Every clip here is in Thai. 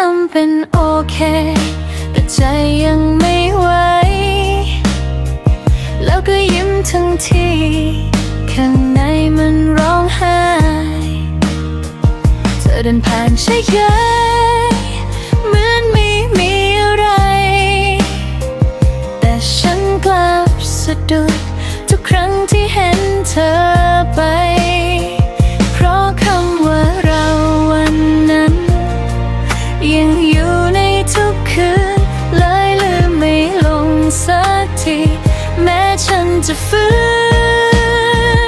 ทำเป็นโอเค แต่ใจยังไม่ไหว แล้วก็ยิ้มทั้งทีข้างในมันร้องไห้ เธอเดินผ่านใช่ไหมเหมือนไม่มีอะไร แต่ฉันกลับสะดุด ฟื้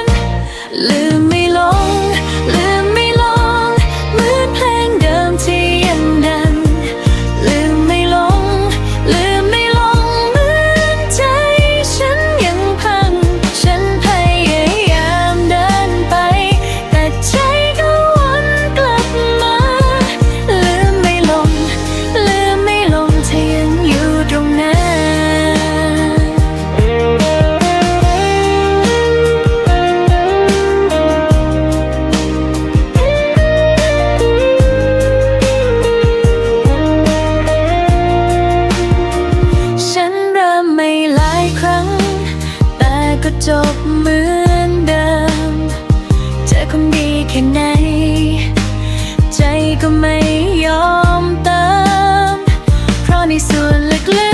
นลืม จบเหมือนเดิม เจอคนดีแค่ไหน ใจก็ไม่ยอมเติม เพราะในส่วนลึก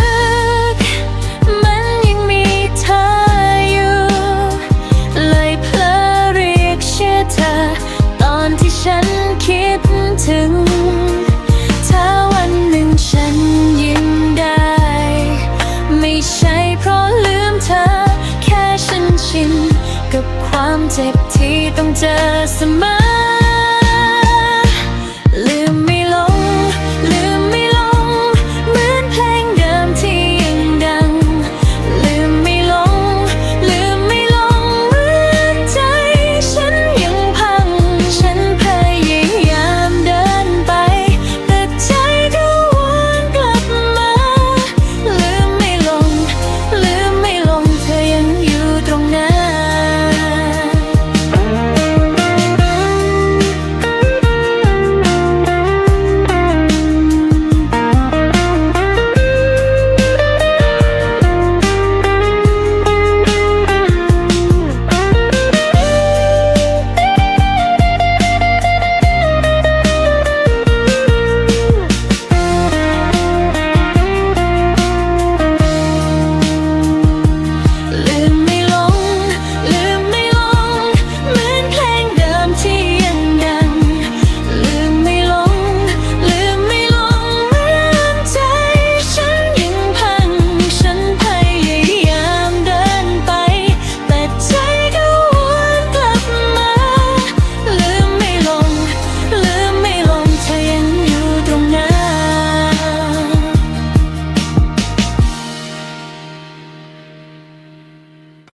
กับความเจ็บที่ต้องเจอเสมอ